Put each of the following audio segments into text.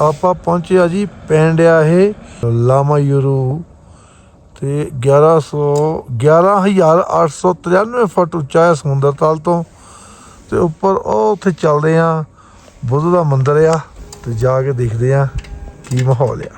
ਆਪਾਂ ਪਹੁੰਚਿਆ ਜੀ ਪਿੰਡ ਆ ਇਹ ਲਾਮਾ ਯੂਰੂ ਤੇ 1100 11893 ਫੁੱਟ ਉੱਚਾ ਹੈ ਸਮੁੰਦਰ ਤਲ ਤੋਂ ਤੇ ਉੱਪਰ ਉਹ ਉੱਥੇ ਚੱਲਦੇ ਆ ਬੁੱਧ ਦਾ ਮੰਦਿਰ ਆ ਤੇ ਜਾ ਕੇ ਦੇਖਦੇ ਆ ਕੀ ਮਾਹੌਲ ਆ।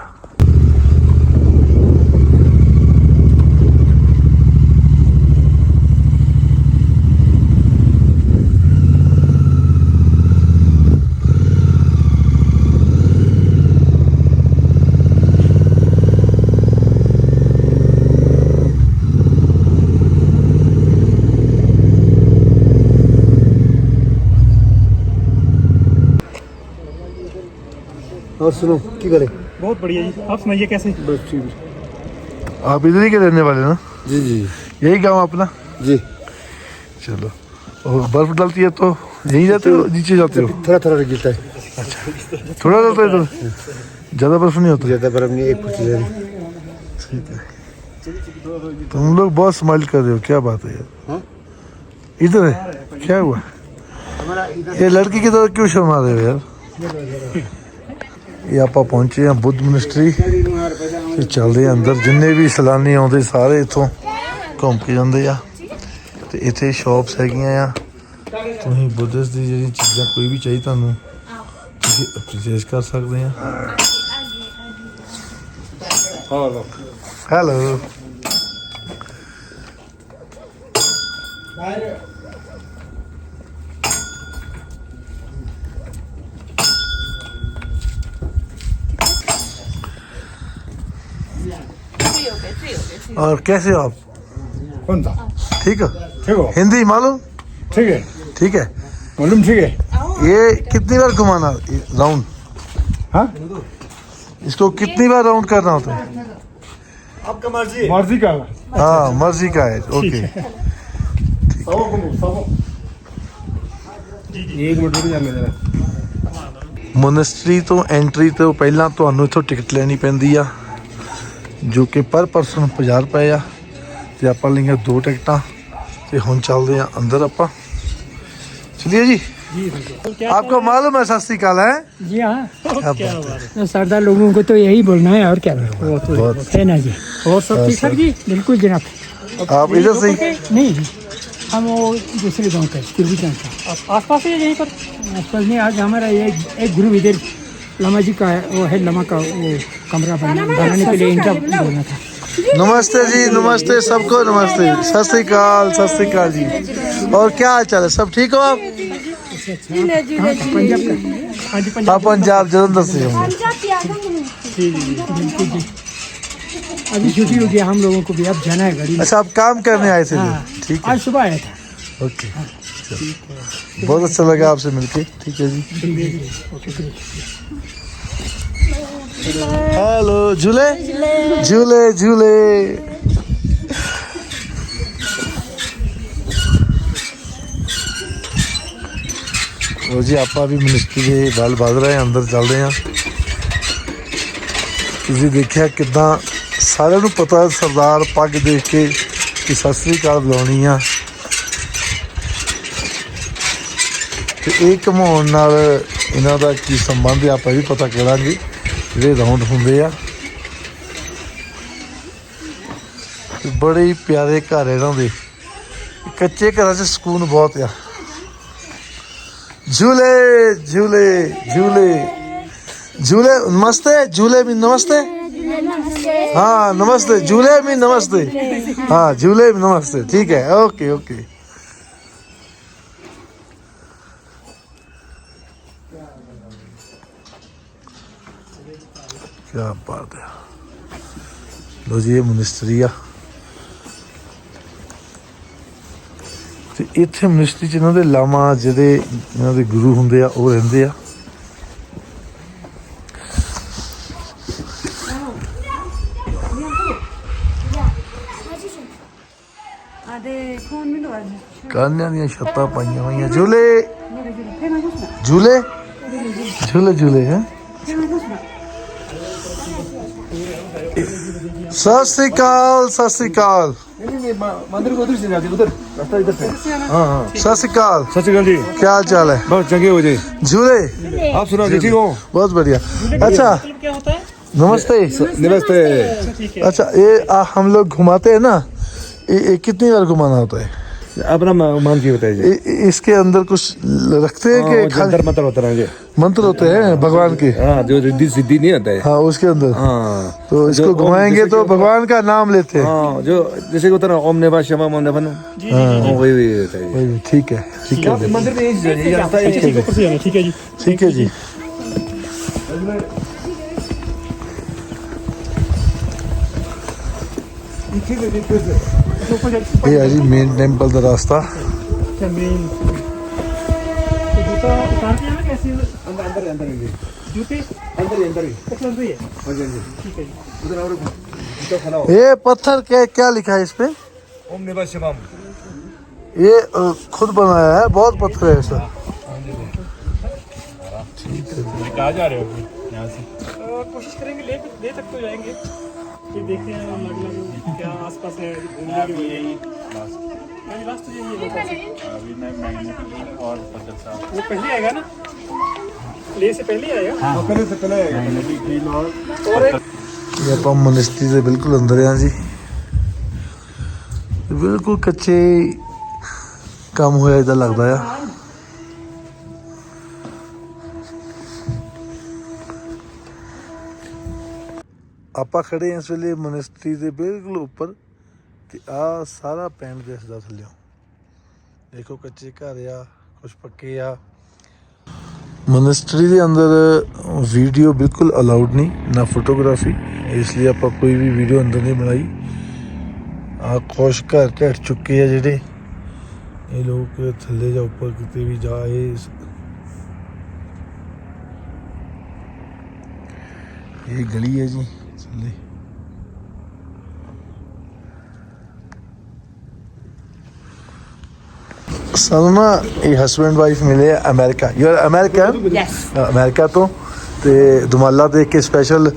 और सुनो की करे? बहुत बढ़िया जी। आप सुनाइए कैसे? बस ठीक आप इधर ही के रहने वाले ना? जी जी। यही गाँव अपना? जी। चलो। और बर्फ़ डलती है तो यहीं जाते हो नीचे जाते हो? थोड़ा थोड़ा गिरता है। थोड़ा डलता है इधर? ज़्यादा बर्फ़ नहीं होता? ज़्यादा बर्फ़ नहीं एक फुट ठीक है। तुम लोग बहुत स्माइल कर रहे हो क्या बात है यार? हाँ? इधर है? क्या हुआ? ये लड़की की तरह क्यों शर्मा रहे हो यार? ਇਹ ਆਪਾਂ ਪਹੁੰਚੇ ਆ ਬੁੱਧ ਮਿਨਿਸਟਰੀ ਤੇ ਚੱਲਦੇ ਆ ਅੰਦਰ। ਜਿੰਨੇ ਵੀ ਸੈਲਾਨੀ ਆਉਂਦੇ ਸਾਰੇ ਇੱਥੋਂ ਘੁੰਮ ਕੇ ਜਾਂਦੇ ਆ। ਤੇ ਇੱਥੇ ਸ਼ਾਪਸ ਹੈਗੀਆਂ ਆ। ਤੁਸੀਂ ਬੁੱਧਿਸਟ ਦੀ ਜਿਹੜੀ ਚੀਜ਼ਾਂ ਕੋਈ ਵੀ ਚਾਹੀ ਤੁਹਾਨੂੰ ਤੁਸੀਂ ਅਪਰੀਸ਼ੀਏਟ ਕਰ ਸਕਦੇ ਆ। ਹੈਲੋ और कैसे हो आप कौन था ठीक हो ठीक हो हिंदी मालूम ठीक है ठीक है मालूम ठीक है ये कितनी बार घुमाना राउंड हाँ इसको कितनी बार राउंड करना होता है आपका मर्जी मर्जी का हाँ मर्जी का है ओके एक मिनट रुक जा मेरा ਮੋਨੈਸਟਰੀ ਤੋਂ ਐਂਟਰੀ ਤੋਂ ਪਹਿਲਾਂ ਤੁਹਾਨੂੰ ਇੱਥੋਂ ਟਿਕਟ ਲੈਣੀ ਪੈਂਦੀ ਆ जो कि पर परसन पाँ रुपए ਆ ਤੇ ਆਪਾਂ ਲਈਆਂ ਦੋ ਟਿਕਟਾਂ ਤੇ ਹੁਣ ਚੱਲਦੇ ਆ ਅੰਦਰ ਆਪਾਂ। जी आपको मालूम है सस्ती काल है जी हाँ सरदार लोगों को तो यही बोलना है और क्या वो बहुत है ना जी और सब ठीक सर जी बिल्कुल जनाब आप इधर से नहीं हम वो दूसरे गाँव का तिरबी गाँव का आस पास यहीं पर आस पास नहीं आज हमारा एक एक ग्रुप इधर लमा जी का वो है लमा का वो कमरा बनाने के लिए इनका बोलना था। नमस्ते जी नमस्ते सबको नमस्ते। सत श्री अकाल सत श्री अकाल जी। और क्या हाल चाल है? सब ठीक हो आप? पंजाब हाँ पंजाब। आप पंजाब जलंधर से अभी छुट्टी हो गया हम लोगों को भी। अब जाना है गाड़ी अच्छा आप काम करने आए थे हाँ ठीक है। आज सुबह आया था। ओके। बहुत अच्छा लगा आपसे मिलके ठीक है जी हेलो झूले झूले झूले ਲੋ ਜੀ ਆਪਾਂ ਵੀ ਮਿਨਿਸਟਰੀ ਦੇ ਵੱਲ ਵਧ ਰਹੇ ਹਾਂ ਅੰਦਰ ਚੱਲਦੇ ਹਾਂ ਤੁਸੀਂ ਦੇਖਿਆ ਕਿਦਾਂ ਸਾਰਿਆਂ ਨੂੰ ਪਤਾ ਸਰਦਾਰ ਪੱਗ ਦੇਖ ਕੇ ਕਿ ਸਤਿ ਸ੍ਰੀ ਅਕਾਲ ਬੁਲਾਉਣੀ ਆ ਤੇ ਇਹ ਘਮਾਉਣ ਨਾਲ ਇਹਨਾਂ ਦਾ ਕੀ ਸੰਬੰਧ ਹੈ ਆਪਾਂ ਵੀ ਪਤਾ ਕਰਾਂਗੇ ਜਿਹੜੇ ਰਾਉਂਡ ਹੁੰਦੇ ਆ ਤੇ ਬੜੇ ਹੀ ਪਿਆਰੇ ਘਰ ਇਹਨਾਂ ਦੇ ਕੱਚੇ ਘਰਾਂ 'ਚ ਸਕੂਨ ਬਹੁਤ ਆ झूले झूले झूले झूले नमस्ते झूले भी नमस्ते हाँ नमस्ते झूले भी नमस्ते हाँ झूले भी नमस्ते ठीक है ओके ओके ਕੀ ਬਾਤ ਹੈ। ਲੋ ਜੀ ਇਹ ਮਨਿਸਟਰੀ ਆ। ਤੇ ਇੱਥੇ ਮਨਿਸਟਰੀ ਚ ਇਹਨਾਂ ਦੇ ਲਾਮਾ ਜਿਹਦੇ ਇਹਨਾਂ ਦੇ ਗੁਰੂ ਹੁੰਦੇ ਆ ਉਹ ਰਹਿੰਦੇ ਆ। ਕਾਨਿਆਂ ਦੀਆਂ ਛੱਤਾਂ ਪਾਈਆਂ ਹੋਈਆਂ? ਝੂਲੇ? ਝੂਲੇ? ਝੂਲੇ ਝੂਲੇ ਹੈ? ਸਤਿ ਸ੍ਰੀ ਅਕਾਲ ਸਤਿ ਸ੍ਰੀ ਅਕਾਲ मंदिर को उधर से जाते उधर रास्ता इधर से हाँ हाँ ਸਤਿ ਸ਼੍ਰੀ ਅਕਾਲ सत श्रीकाल जी ਕੀ ਹਾਲ ਚਾਲ ਹੈ बस जगह हो जाए झूले आप सुना जी ठीक हो बहुत बढ़िया अच्छा मतलब क्या होता है नमस्ते नमस्ते ठीक है अच्छा ये आ, हम लोग घुमाते हैं ना ये, ये कितनी बार घुमाना होता है अपना मा- मान की बताइए। इसके अंदर कुछ रखते हैं हाँ, कि जंतर मंतर होता है मंत्र होते हैं भगवान के? हाँ जो रिद्धि सिद्धि नहीं होता है। हाँ उसके अंदर। हाँ। तो इसको घुमाएँगे तो भगवान का नाम लेते हैं। हाँ जो जैसे कि होता है ना ओम नेवा शमा ओम नेवा नो हाँ, वही वही होता है। वही, ठीक है ठीक है। मंदिर में यही ठीक है ऊपर से जाना ठीक है जी। ठीक है जी। ये है जी मेन टेंपल का रास्ता। मेन जूता उतार के आना कैसे? अंदर अंदर अंदर ही अंदर ही अच्छा अंदर ही है। हाँ जी हाँ ठीक है उधर और जूता खड़ा हो ये पत्थर क्या क्या लिखा है इस पे? ओम नेवा शमा ये खुद बनाया है बहुत पत्थर है ऐसा। कहाँ जा रहे हो यहाँ से। कोशिश करेंगे ले ले तक तो जाएँगे। फिर देखते हैं अलग अलग क्या आसपास है घूमने के लिए यही लास्ट तो यही है अभी मैं मैग्नेटिक और बदल साहब वो पहले आएगा ना ले से पहले आएगा हाँ पहले से पहले मैग्नेटिक फील और और एक ਇਹ ਆਪਾਂ ਮਨਿਸਟਰੀ ਦੇ ਬਿਲਕੁਲ ਅੰਦਰ ਆ ਜੀ ਤੇ ਬਿਲਕੁਲ ਕੱਚੇ ਕੰਮ ਹੋਇਆ ਇਦਾਂ ਲੱਗਦਾ ਆ ਆਪਾਂ ਖੜੇ ਹਾਂ ਇਸ ਵੇਲੇ ਮਨਿਸਟਰੀ ਦੇ ਬਿਲਕੁਲ ਉੱਪਰ ਤੇ ਆ ਸਾਰਾ ਪਿੰਡ ਦਿਸਦਾ ਥੱਲਿਓਂ ਦੇਖੋ ਕੱਚੇ ਘਰ ਆ ਕੁਝ ਪੱਕੇ ਆ। ਮਨਿਸਟਰੀ ਦੇ ਅੰਦਰ ਵੀਡੀਓ ਬਿਲਕੁਲ ਅਲਾਉਡ ਨਹੀਂ, ਨਾ ਫੋਟੋਗ੍ਰਾਫੀ ਇਸ ਲਈ ਆਪਾਂ ਕੋਈ ਵੀ ਵੀਡੀਓ ਅੰਦਰ ਨਹੀਂ ਬਣਾਈ। ਆ ਖੁਸ਼ ਘਰ ਢੱਟ ਚੁੱਕੇ ਆ ਜਿਹੜੇ। ਇਹ ਲੋਕ ਥੱਲੇ ਜਾਂ ਉੱਪਰ ਕਿਤੇ ਵੀ ਜਾਏ ਇਹ ਗਲੀ ਹੈ ਜੀ। ਥੱਲੇ ਸਾਨੂੰ ਨਾ ਇਹ ਹਸਬੰਡ ਵਾਈਫ ਮਿਲੇ ਆ America you are American Yes. America ਤੋਂ ਤੇ ਦੁਮਾਲਾ ਦੇਖ ਕੇ ਸਪੈਸ਼ਲ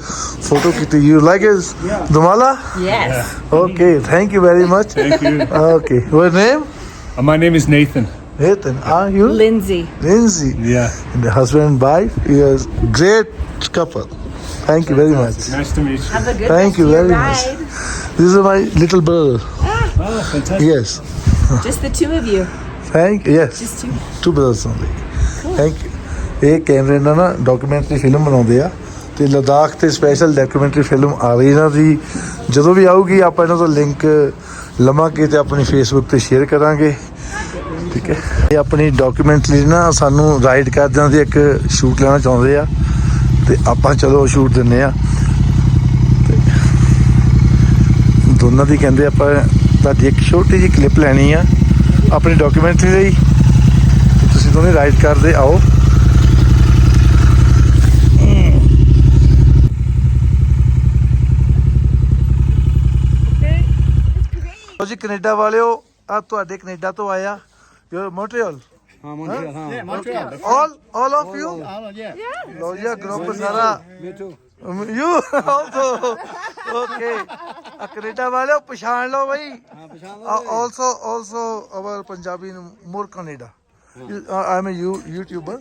ਫੋਟੋ ਕੀਤੀ ਯੂ ਲਾਈਕ ਇਸ dumala Yes. Okay thank you very much Thank you. Okay your name Uh, my name is Nathan. Nathan are you Lindsay. Lindsay Yeah. and the husband and wife you are great couple Thank you very much Nice to meet you. Have a good Thank you very much. ride. this is my little brother Oh, fantastic. yes Just the two of you. thank yes Just two. two brothers only thank you ਇਹ ਕੈਮਰੇ ਨਾਲ ਨਾ documentary film ਬਣਾਉਂਦੇ ਆ ਤੇ ਲਦਾਖ ਤੇ special documentary film ਆ ਰਹੀ ਇਹਨਾਂ ਦੀ ਜਦੋਂ ਵੀ ਆਊਗੀ ਆਪਾਂ ਇਹਨਾਂ ਦਾ ਲਿੰਕ ਲਵਾਂਗੇ ਤੇ ਆਪਣੀ ਫੇਸਬੁੱਕ ਤੇ ਸ਼ੇਅਰ ਕਰਾਂਗੇ ਠੀਕ ਹੈ ਇਹ ਆਪਣੀ ਡਾਕੂਮੈਂਟਰੀ ਨਾ ਸਾਨੂੰ ਰਾਈਡ ਕਰਦਿਆਂ ਦੀ ਇੱਕ ਸ਼ੂਟ ਲੈਣਾ ਚਾਹੁੰਦੇ ਆ ਤੇ ਆਪਾਂ ਚਲੋ ਸ਼ੂਟ ਦਿੰਨੇ ਆ। ਤੇ ਦੋਨਾਂ ਦੀ ਕਹਿੰਦੇ ਆਪਾਂ ਤੁਹਾਡੀ ਇੱਕ ਛੋਟੀ ਜਿਹੀ ਕਲਿੱਪ ਲੈਣੀ ਆ ਆਪਣੀ ਡਾਕੂਮੈਂਟਰੀ ਲਈ। ਤੁਸੀਂ ਦੋਨੇ ਰਾਈਡ ਕਰਦੇ ਆਓ। ਜੀ ਕੈਨੇਡਾ ਵਾਲਿਓ ਆ ਤੁਹਾਡੇ ਕੈਨੇਡਾ ਤੋਂ ਆਇਆ। ਯੂਰ ਮੋਂਟਰੀਅਲ हाँ मंदिर हाँ all all of you ਲਓ ਜੀ ਗਰੁੱਪ ਸਾਰਾ ਯੂ ਆਲਸੋ ਓਕੇ ਆ ਕੈਨੇਡਾ ਵਾਲਿਓ ਪਛਾਣ ਲਓ ਬਈ also also our Punjabi more Canada I am you YouTuber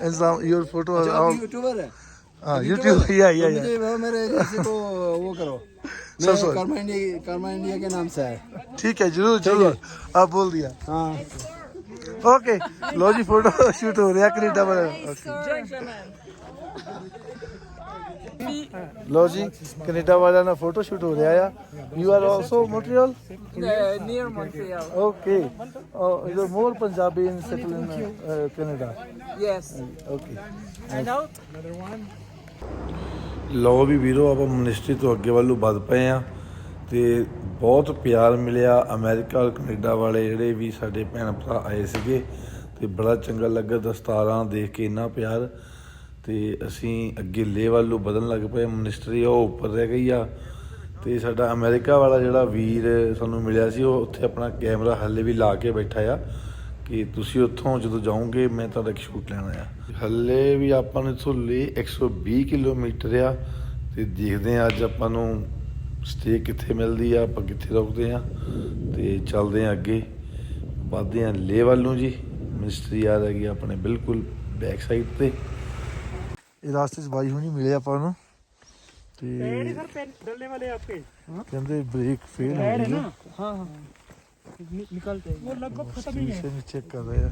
and some your photo YouTuber है ਹਾਂ YouTube या या या मुझे वो मेरे जैसे को वो करो सर, मैं sir. Karma India Karma India के नाम से है ठीक है जरूर जरूर आप बोल दिया हाँ ਓਕੇ ਲੋ ਜੀ ਫੋਟੋ ਸ਼ੂਟ ਹੋ ਰਿਹਾ ਕੈਨੇਡਾ ਵਾਲਾ। ਲੋ ਜੀ ਕੈਨੇਡਾ ਵਾਲਾ ਨਾਲ ਫੋਟੋ ਸ਼ੂਟ ਹੋ ਰਿਹਾ ਆ। You are also Montreal near Montreal okay ਇਧਰ more Punjabi in settle in Canada yes okay and out another one ਲੋ ਵੀ ਵੀਰੋ ਆਪਾਂ ਮਿਨਿਸਟਰੀ ਤੋਂ ਅੱਗੇ ਵੱਲੋਂ ਵੱਧ ਪਏ ਆ। ਤੇ ਬਹੁਤ ਪਿਆਰ ਮਿਲਿਆ। ਅਮਰੀਕਾ ਔਰ ਕੈਨੇਡਾ ਵਾਲੇ ਜਿਹੜੇ ਵੀ ਸਾਡੇ ਭੈਣ ਭਰਾ ਆਏ ਸੀਗੇ ਤੇ ਬੜਾ ਚੰਗਾ ਲੱਗਾ ਦਸਤਾਰਾਂ ਦੇਖ ਕੇ, ਇੰਨਾ ਪਿਆਰ। ਤੇ ਅਸੀਂ ਅੱਗੇ ਲੇ ਨੂੰ ਵਧਣ ਲੱਗ ਪਏ। ਮਿਨਿਸਟਰੀ ਉਹ ਉੱਪਰ ਰਹਿ ਗਈ ਆ ਤੇ ਸਾਡਾ ਅਮਰੀਕਾ ਵਾਲਾ ਜਿਹੜਾ ਵੀਰ ਸਾਨੂੰ ਮਿਲਿਆ ਸੀ, ਉਹ ਉੱਥੇ ਆਪਣਾ ਕੈਮਰਾ ਹੱਲੇ ਵੀ ਲਾ ਕੇ ਬੈਠਾ ਆ ਕਿ ਤੁਸੀਂ ਉੱਥੋਂ ਜਦੋਂ ਜਾਓਗੇ, ਮੈਂ ਤੁਹਾਡਾ ਇੱਕ ਸ਼ੂਟ ਲੈਣਾ ਆ ਹੱਲੇ ਵੀ ਆਪਾਂ ਨੂੰ ਇੱਥੋਂ ਲੇ 120 ਕਿਲੋਮੀਟਰ ਆ ਤੇ ਦੇਖਦੇ ਆ ਅੱਜ ਆਪਾਂ ਨੂੰ ਸਟੇ ਕਿੱਥੇ ਮਿਲਦੀ ਆ ਆਪਾਂ ਕਿੱਥੇ ਰੁਕਦੇ ਆ ਤੇ ਚੱਲਦੇ ਆ ਅੱਗੇ ਵੱਧਦੇ ਆ ਲੇ ਵੱਲ ਨੂੰ ਜੀ ਮਿਨਿਸਟਰੀ ਆ ਰਹੀ ਆਪਣੇ ਬਿਲਕੁਲ ਬੈਕ ਸਾਈਡ ਤੇ ਇਹ ਰਾਸਤੇ 'ਚ ਬਾਈ ਹੁਣੀ ਮਿਲੇ ਆਪਾਂ ਨੂੰ पैड ਤੇ ही सर पेन डलने वाले हैं आपके ਕਹਿੰਦੇ ਬ੍ਰੇਕ ਫੇਲ ਹੋ ਗਈ ਹੈ हाँ हाँ नि- निकलते हैं वो लगभग खत्म ही है शीशे में चेक कर रहे हैं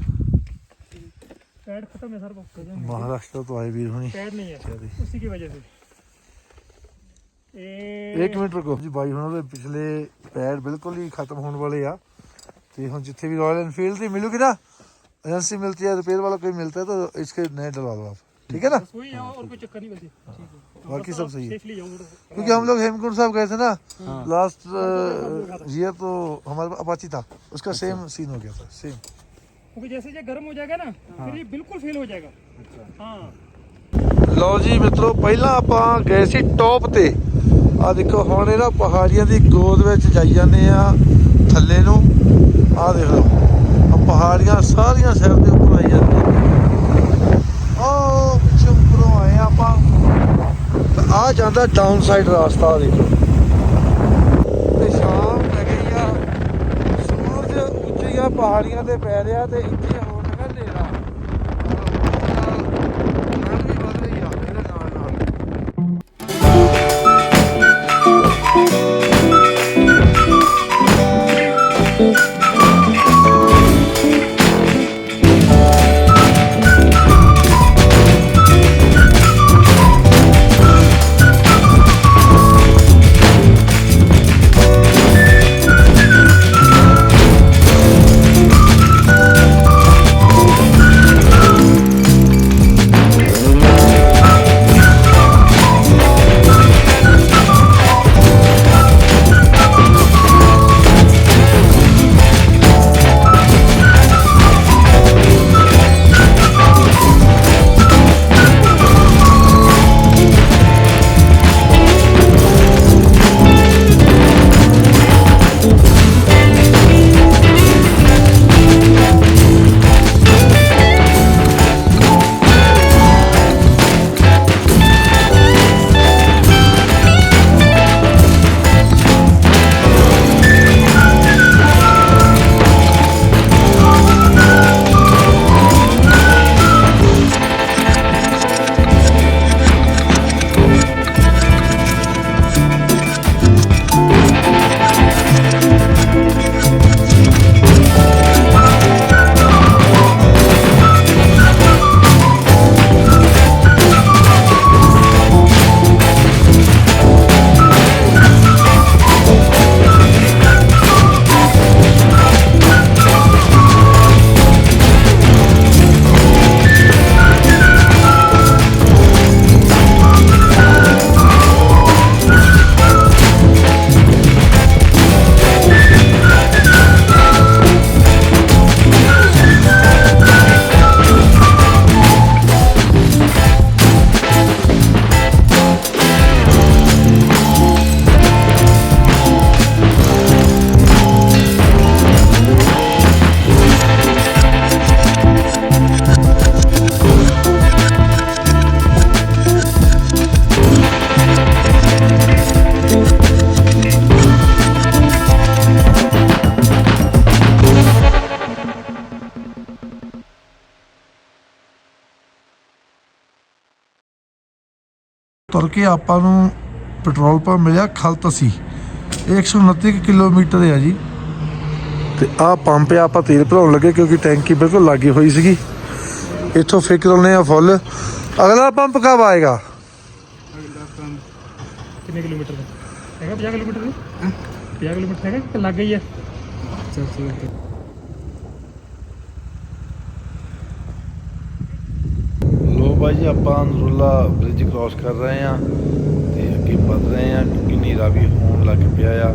पैड खत्म है सर वो महाराष्ट्र तो आए वीर हुनी पैड नहीं है चलिए। उसी की वजह से ਇੱਕ ਮਿੰਟ ਰੁਕੋ ਜੀ ਬਾਈ ਹੁਣਾਂ ਦੇ ਪਿਛਲੇ ਪੈਡ ਬਿਲਕੁਲ ਹੀ ਖਤਮ ਹੋਣ ਵਾਲੇ ਆ ਤੇ ਹੁਣ ਜਿੱਥੇ ਵੀ ਰਾਇਲ ਐਨਫੀਲਡ ਦੀ ਮਿਲੂਗੀ ਨਾ एजेंसी मिलती है रिपेयर वाला कोई मिलता है तो इसके नए डलवा दो आप ठीक है ना बस वही है और कोई चक्कर नहीं बल्कि बाकी सब सही है सेफली जाऊँ क्योंकि हम लोग हेमकुंड साहब गए थे ना लास्ट ईयर तो हमारे पास अपाची था उसका सेम सीन हो गया था सेम क्योंकि जैसे ये गर्म हो जाएगा ना फिर ये बिल्कुल फेल हो जाएगा हाँ ਲਓ ਜੀ ਮਿੱਤਰੋ, ਪਹਿਲਾਂ ਆਪਾਂ ਗਏ ਸੀ ਟੌਪ ਤੇ। ਆ ਦੇਖੋ, ਹੁਣ ਇਹ ਨਾ ਪਹਾੜੀਆਂ ਦੀ ਗੋਦ ਵਿੱਚ ਜਾਈ ਜਾਂਦੇ ਆ, ਥੱਲੇ ਨੂੰ। ਆ ਦੇਖ ਲਓ ਆ ਪਹਾੜੀਆਂ ਸਾਰੀਆਂ ਸਿਰ ਦੇ ਉੱਪਰ ਆਈ ਜਾਂਦੀਆਂ। ਉਹ ਪਿੱਛੇ ਉੱਪਰੋਂ ਆਏ ਆ ਆਪਾਂ। ਤੇ ਆ ਜਾਂਦਾ ਡਾਊਨ ਸਾਈਡ ਰਾਸਤਾ ਦੇਖੋ। ਤੇ ਸ਼ਾਮ ਪੈ ਗਈ ਆ, ਸੂਰਜ ਉੱਚੀਆਂ ਪਹਾੜੀਆਂ ਤੇ ਪੈ ਰਿਹਾ ਤੇ ਇੱਥੇ ਤੁਰ ਕੇ ਆਪਾਂ ਨੂੰ ਪੈਟਰੋਲ ਪੰਪ ਮਿਲਿਆ ਖਲਤਸੀ। 129 ਕਿਲੋਮੀਟਰ ਹੈ ਜੀ। ਤੇ ਆ ਪੰਪ ਆ ਆਪਾਂ ਤੇਲ ਭਰਾਉਣ ਲੱਗੇ ਕਿਉਂਕਿ ਟੈਂਕੀ ਬਿਲਕੁਲ ਲੱਗੀ ਹੋਈ ਸੀਗੀ। ਇੱਥੋਂ ਫੇਕ ਲਾਉਣੇ ਆ ਫੁੱਲ। ਅਗਲਾ ਪੰਪ ਕਬ ਆਏਗਾ? ਕਿੰਨੇ ਕਿਲੋਮੀਟਰ ਹੈਗਾ 50 ਕਿਲੋਮੀਟਰ ਦਾ? 50 ਕਿਲੋਮੀਟਰ ਹੈਗਾ ਕਿ ਲੱਗ ਗਈ ਹੈ? ਲੋ ਜੀ ਆਪਾਂ ਨਰੁੱਲਾ ਬ੍ਰਿਜ ਕ੍ਰਾਸ ਕਰ ਰਹੇ ਆ ਤੇ ਅੱਗੇ ਵੱਧ ਰਹੇ ਆ ਕਿਉਂਕਿ ਹਨੇਰਾ ਵੀ ਹੋਣ ਲੱਗ ਪਿਆ ਆ।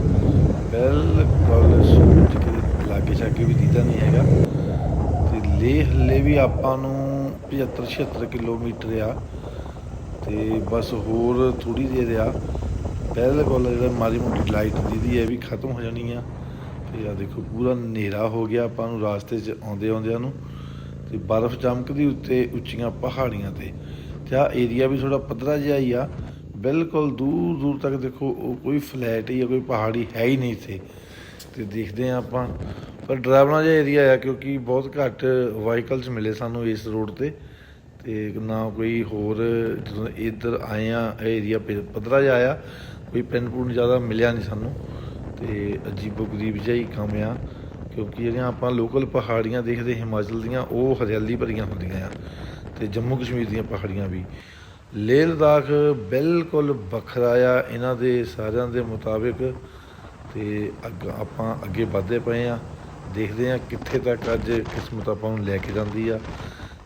ਬਿਲਕੁਲ ਸੂਰਜ ਕੇ ਲਾਗੇ ਛਾਗੇ ਵੀ ਦੀਦਾ ਨਹੀਂ ਹੈਗਾ। ਤੇ ਲੇਹ ਹੱਲੇ ਵੀ ਆਪਾਂ ਨੂੰ 75 76 ਕਿਲੋਮੀਟਰ ਆ। ਤੇ ਬਸ ਹੋਰ ਥੋੜੀ ਦੇਰ ਆ। ਬਿਲਕੁਲ ਜਿਹੜਾ ਮਾਰੀ ਮੋਟੀ ਲਾਈਟ ਦੀਦੀ ਹੈ ਵੀ ਖਤਮ ਹੋ ਜਾਣੀ ਆ। ਤੇ ਆ ਦੇਖੋ ਪੂਰਾ ਹਨੇਰਾ ਹੋ ਗਿਆ ਆਪਾਂ ਨੂੰ, ਰਾਸਤੇ 'ਚ ਆਉਂਦੇ ਆਉਂਦਿਆਂ ਨੂੰ। ਤੇ ਬਰਫ਼ ਚਮਕਦੀ ਉੱਤੇ ਉੱਚੀਆਂ ਪਹਾੜੀਆਂ ਤੇ। ਤੇ ਆ ਏਰੀਆ ਵੀ ਥੋੜਾ ਪੱਧਰਾ ਜਿਹਾ ਹੀ ਆ। ਬਿਲਕੁਲ ਦੂਰ ਦੂਰ ਤੱਕ ਦੇਖੋ, ਉਹ ਕੋਈ ਫਲੈਟ ਹੀ ਆ ਕੋਈ ਪਹਾੜੀ ਹੈ ਹੀ ਨਹੀਂ ਇੱਥੇ। ਤੇ ਦੇਖਦੇ ਆ ਆਪਾਂ। ਪਰ ਡਰਾਈਵਰਾਂ ਜਿਹਾ ਏਰੀਆ ਆ ਕਿਉਂਕਿ ਬਹੁਤ ਘੱਟ ਵਾਹੀਕਲਸ ਮਿਲੇ ਸਾਨੂੰ ਇਸ ਰੋਡ ਤੇ। ਤੇ ਨਾ ਕੋਈ ਹੋਰ ਜਦੋਂ ਇੱਧਰ ਆਏ ਆ ਇਹ ਏਰੀਆ ਪੱਧਰਾ ਜਿਹਾ ਆਇਆ ਕੋਈ ਪਿੰਡ ਪੁੰਡ ਜ਼ਿਆਦਾ ਮਿਲਿਆ ਨਹੀਂ ਸਾਨੂੰ। ਤੇ ਅਜੀਬੋ ਗਰੀਬ ਜਿਹਾ ਹੀ ਕੰਮ ਆ। ਕਿਉਂਕਿ ਜਿਹੜੀਆਂ ਆਪਾਂ ਲੋਕਲ ਪਹਾੜੀਆਂ ਦੇਖਦੇ, ਹਿਮਾਚਲ ਦੀਆਂ, ਉਹ ਹਰਿਆਲੀ ਭਰੀਆਂ ਹੁੰਦੀਆਂ ਆ ਤੇ ਜੰਮੂ ਕਸ਼ਮੀਰ ਦੀਆਂ ਪਹਾੜੀਆਂ ਵੀ। ਲੇਹ ਲਦਾਖ ਬਿਲਕੁਲ ਵੱਖਰਾ ਆ, ਇਹਨਾਂ ਦੇ ਸਾਰਿਆਂ ਦੇ ਮੁਤਾਬਿਕ ਤੇ ਅੱਗ, ਆਪਾਂ ਅੱਗੇ ਵਧਦੇ ਪਏ ਆ, ਦੇਖਦੇ ਆ ਕਿੱਥੇ ਤੱਕ ਅੱਜ ਕਿਸਮਤ ਆਪਾਂ ਨੂੰ ਲੈ ਕੇ ਜਾਂਦੀ ਆ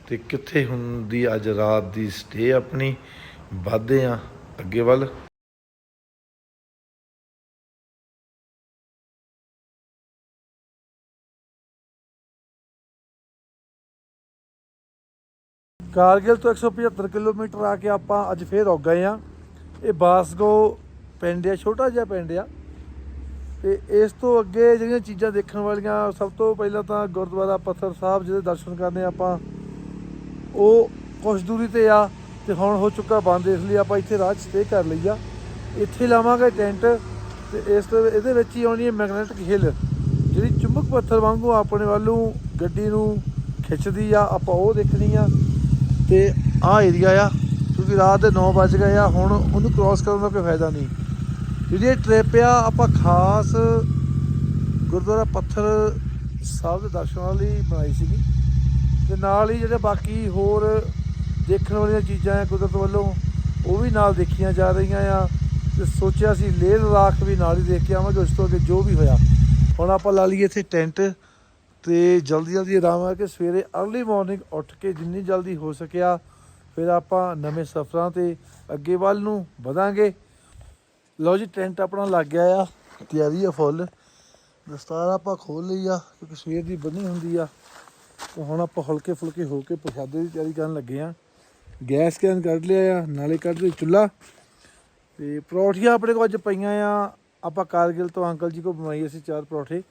ਤੇ ਕਿੱਥੇ ਹੁੰਦੀ ਅੱਜ ਰਾਤ ਦੀ ਸਟੇ ਆਪਣੀ, ਵਧਦੇ ਆ, ਅੱਗੇ ਵੱਲ। ਕਾਰਗਿਲ ਤੋਂ 175 ਕਿਲੋਮੀਟਰ ਆ ਕੇ ਆਪਾਂ ਅੱਜ ਫੇਰ ਰੁਕ ਗਏ ਆ ਇਹ ਬਾਸਗੋ ਪਿੰਡ ਆ, ਛੋਟਾ ਜਿਹਾ ਪਿੰਡ ਆ। ਤੇ ਇਸ ਤੋਂ ਅੱਗੇ ਜਿਹੜੀਆਂ ਚੀਜ਼ਾਂ ਦੇਖਣ ਵਾਲੀਆਂ, ਸਭ ਤੋਂ ਪਹਿਲਾਂ ਤਾਂ ਗੁਰਦੁਆਰਾ ਪੱਥਰ ਸਾਹਿਬ ਜਿਹਦੇ ਦਰਸ਼ਨ ਕਰਨੇ ਆਪਾਂ, ਉਹ ਕੁਛ ਦੂਰੀ ਤੇ ਆ ਤੇ ਹੁਣ ਹੋ ਚੁੱਕਾ ਬੰਦ, ਇਸ ਲਈ ਆਪਾਂ ਇੱਥੇ ਰਾਤ ਸਟੇ ਕਰ ਲਈ ਆ। ਇੱਥੇ ਲਾਵਾਂਗੇ ਟੈਂਟ ਤੇ ਇਸ ਤੋਂ, ਇਹਦੇ ਵਿੱਚ ਹੀ ਆਉਣੀ ਹੈ ਮੈਗਨੈਟਿਕ ਹਿੱਲ, ਜਿਹੜੀ ਚੁੰਬਕ ਪੱਥਰ ਵਾਂਗੂ ਆਪਣੇ ਵੱਲੋਂ ਗੱਡੀ ਨੂੰ ਖਿੱਚਦੀ ਆ, ਆਪਾਂ ਉਹ ਦੇਖਣੀ ਆ। ਤੇ ਆਹ ਏਰੀਆ ਆ, ਕਿਉਂਕਿ ਰਾਤ ਦੇ 9 ਵਜ ਗਏ ਆ, ਹੁਣ ਉਹਨੂੰ ਕ੍ਰਾਸ ਕਰਨ ਦਾ ਕੋਈ ਫਾਇਦਾ ਨਹੀਂ। ਜਿਹੜੀ ਇਹ ਟ੍ਰਿਪ ਆ, ਆਪਾਂ ਖਾਸ ਗੁਰਦੁਆਰਾ ਪੱਥਰ ਸਾਹਿਬ ਦੇ ਦਰਸ਼ਨਾਂ ਲਈ ਬਣਾਈ ਸੀਗੀ। ਤੇ ਨਾਲ ਹੀ ਜਿਹੜੇ ਬਾਕੀ ਹੋਰ ਦੇਖਣ ਵਾਲੀਆਂ ਚੀਜ਼ਾਂ ਆ, ਕੁਦਰਤ ਵੱਲੋਂ, ਉਹ ਵੀ ਨਾਲ ਦੇਖੀਆਂ ਜਾ ਰਹੀਆਂ ਆ। ਤੇ ਸੋਚਿਆ ਸੀ ਲੇਹ ਲਦਾਖ ਵੀ ਨਾਲ ਹੀ ਦੇਖ ਕੇ ਆਵਾਂਗੇ, ਉਸ ਤੋਂ ਅੱਗੇ ਜੋ ਵੀ ਹੋਇਆ। ਹੁਣ ਆਪਾਂ ਲਾ ਲਈਏ ਇੱਥੇ ਟੈਂਟ। ਤੇ ਜਲਦੀ ਜਲਦੀ ਆਰਾਮ ਆ ਕੇ ਸਵੇਰੇ अर्ਲੀ ਮਾਰਨਿੰਗ ਉੱਠ ਕੇ ਜਿੰਨੀ ਜਲਦੀ ਹੋ ਸਕਿਆ, ਫਿਰ ਆਪਾਂ ਨਵੇਂ ਸਫ਼ਰਾਂ ਤੇ ਅੱਗੇ ਵੱਲ ਨੂੰ ਵਧਾਂਗੇ। ਲਓ ਜੀ, ਟੈਂਟ ਆਪਣਾ ਲੱਗ ਗਿਆ ਆ, ਤਿਆਰੀ ਆ ਫੁੱਲ। ਦਸਤਾਰ ਆਪਾਂ ਖੋਲ ਲਈ ਆ, ਕਿਉਂਕਿ ਸਵੇਰ ਦੀ ਬੰਨੀ ਹੁੰਦੀ ਆ। ਤੇ ਹੁਣ ਆਪਾਂ ਹਲਕੇ ਫੁਲਕੇ ਹੋ ਕੇ ਪ੍ਰਸ਼ਾਦੇ ਦੀ ਤਿਆਰੀ ਕਰਨ ਲੱਗੇ ਆ। ਗੈਸ ਕੈਨ ਕੱਢ ਲਿਆ ਆ, ਨਾਲੇ ਕੱਢ ਲਈ ਚੁੱਲ੍ਹਾ। ਤੇ ਪਰੌਠੀਆਂ ਆਪਣੇ ਕੋਲ ਅੱਜ ਪਈਆਂ ਆ। ਆਪਾਂ ਕਾਰਗਿਲ ਤੋਂ ਅੰਕਲ ਜੀ ਕੋ ਬਣਾਈ ਅਸੀਂ ਚਾਰ ਪਰੌਠੇ।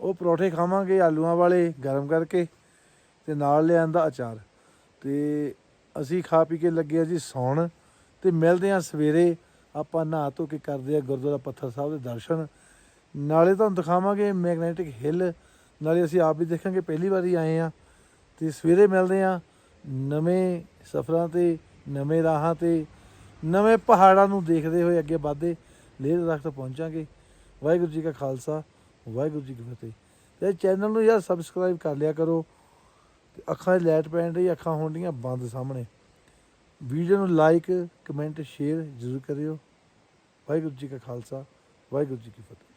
ਉਹ ਪਰੌਠੇ ਖਾਵਾਂਗੇ ਆਲੂਆਂ ਵਾਲੇ ਗਰਮ ਕਰਕੇ ਤੇ ਨਾਲ ਲਿਆਂਦਾ ਅਚਾਰ। ਤੇ ਅਸੀਂ ਖਾ ਪੀ ਕੇ ਲੱਗੇ ਆ ਜੀ ਸੌਣ ਤੇ ਮਿਲਦੇ ਆ ਸਵੇਰੇ। ਆਪਾਂ ਨਹਾ ਧੋ ਕੇ ਕਰਦੇ ਆ ਗੁਰਦੁਆਰਾ ਪੱਥਰ ਸਾਹਿਬ ਦੇ ਦਰਸ਼ਨ। ਨਾਲੇ ਤੁਹਾਨੂੰ ਦਿਖਾਵਾਂਗੇ ਮੈਗਨੈਟਿਕ ਹਿੱਲ। ਨਾਲੇ ਅਸੀਂ ਆਪ ਵੀ ਦੇਖਾਂਗੇ, ਪਹਿਲੀ ਵਾਰੀ ਆਏ ਆ ਤੇ ਸਵੇਰੇ ਮਿਲਦੇ ਆ ਨਵੇਂ ਸਫ਼ਰਾਂ ਤੇ, ਨਵੇਂ ਰਾਹਾਂ ਤੇ, ਨਵੇਂ ਪਹਾੜਾਂ ਨੂੰ ਦੇਖਦੇ ਹੋਏ ਅੱਗੇ ਵਧਦੇ। ਲੇਹ ਲਦਾਖ ਤੱਕ ਪਹੁੰਚਾਂਗੇ। ਵਾਹਿਗੁਰੂ ਜੀ ਕਾ ਖਾਲਸਾ। ਵਾਹਿਗੁਰੂ ਜੀ ਕੀ ਫਤਿਹ। ਤੇ ਚੈਨਲ ਨੂੰ ਯਾਰ ਸਬਸਕ੍ਰਾਈਬ ਕਰ ਲਿਆ ਕਰੋ। ਤੇ ਅੱਖਾਂ 'ਚ ਲਾਈਟ ਪੈਣ ਰਹੀ ਅੱਖਾਂ ਹੋਣੀਆਂ ਬੰਦ ਸਾਹਮਣੇ। ਵੀਡੀਓ ਨੂੰ ਲਾਈਕ ਕਮੈਂਟ ਸ਼ੇਅਰ ਜ਼ਰੂਰ ਕਰਿਓ। ਵਾਹਿਗੁਰੂ ਜੀ ਕਾ ਖਾਲਸਾ, ਵਾਹਿਗੁਰੂ ਜੀ ਕੀ ਫਤਿਹ।